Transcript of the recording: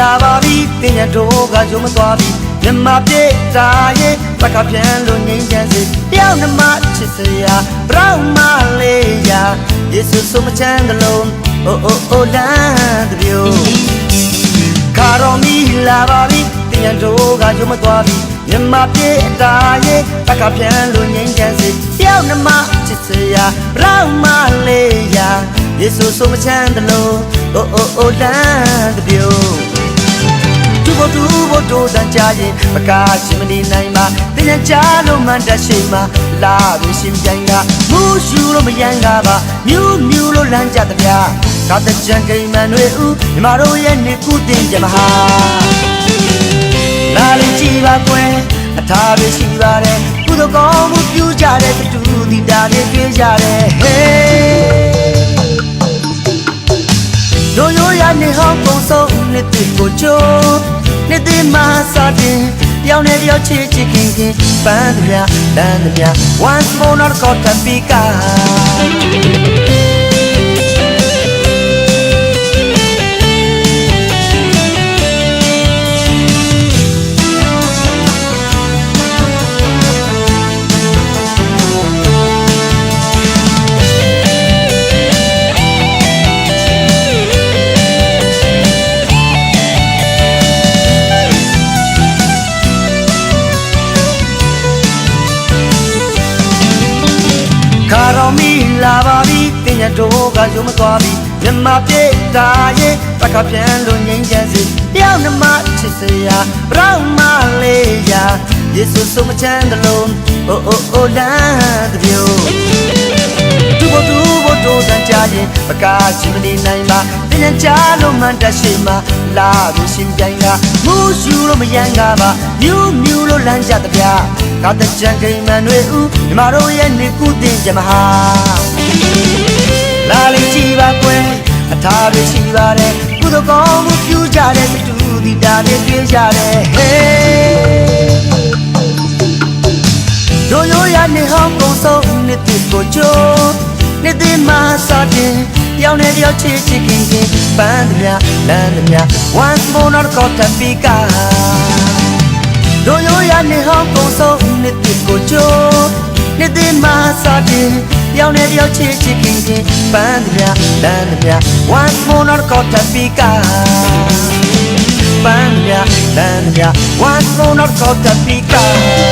လာပါပြီတင်ရတော့ကရုံမသွားပြီမြမပြေတာရဲ့တခါပြန်လို့ငိမ့်ချမ်းစီတယောက်နှမချစ်စရာဘရောင်းမလေးရာယေရှုဆိုမချမ်းကလုံးအိုအိုအိုလမ်းတပြိုခါတော်မီလာပါပြီတင်ရတော့ကရုံမသွားပြီမြမပြေတာရဲ့တခါပြန်လို့ငိမ့်ချမ်းစီတယောက်နှမချစ်စရာဘရောင်းမလေးရာယေရှုဆိုမချမ်းကလုံးအိုအိုအိုလမ်းတပြိုတူဘ တူဘတူတန်ကြရင်မကားရှင်မနေနိုင်ပါတင်းနဲ့ကြားလို့မှန်တရှိမှလာပြီးရှင်ပြိုင်ကမူးရှူလို့မယမ်းကားပါမြူးမြူးလို့လမ်းကြတဲ့ဗျာကာတကြံကိမ်မန်တွေဦးညီမတို့ရဲ့နေကူတင်ကြမဟာလာလေးကြည့်ပါကွယ်အထားပဲရှိပါတယ်ကုသိုလ်ကောင်းမှုပြုကြတဲ့တူတီတာလေးတွေ့ကြတယ်ဟေးတို့ရိုးရနေဟောင်းပုံဆုံးနှစ်သိကိုချိုး နှစ်သိမှာစတင်တယောက်နဲ့တယောက်ချစ်ချစ်ခင်ခင်ပန်းသမျှလမ်းသမျှ once more not got to be guy ခါတော်မီလာပါပြီတင်ရတော့ကရုံမသွားပြီမြမပြေတာရဲ့တခါပြန်လို့ငိမ့်ချမ်းစီတယောက်နှမချစ်စရာဘရောင်းမလေးရာယေရှုဆိုမချမ်းတလုံးအိုအိုအိုလမ်းတပြိုတူဘတူဘတူတန်ကြ ရင်ပကားချင်မနေနိုင်ပါတင်ရကြလို့မှန်တရှိမှလာပြီးရှင်ပြိုင်ကမူးရှူလို့မယမ်းကားပါမြူးမြူးလို့လမ်းကြတဲ့ဗျာကာတကြံကိမ်မန်တွေဦးညီမတို့ရဲ့နေကူတင်ကြမဟာလာလေးကြည့်ပါကွယ်အထားတွေရှိပါတယ်ကုသိုလ်ကောင်းမှုပြုကြတဲ့တူတီတာတွေတွေ့ကြတယ်ဟေးတို့ရိုးရနေဟောင်းကုန်ဆုံးနှစ်တိကိုချိုး နှစ်တိမှာစတင်ရောင်နေတယောက်ချစ်ချစ်ခင်ခင်ပန်းသမျှလမ်းသမျှ once more not got to be guy တို့ရိုးရနေဟောင်းပုံဆုံးနှစ်တိကိုချိုးနှစ်တိမှာစတင်ရောင်နေတယောက်ချစ်ချစ်ခင်ခင်ပန်းသမျှလမ်းသမျှ once more not got to be guy ပန်းသမျှလမ်းသမျှ once more not got to be guy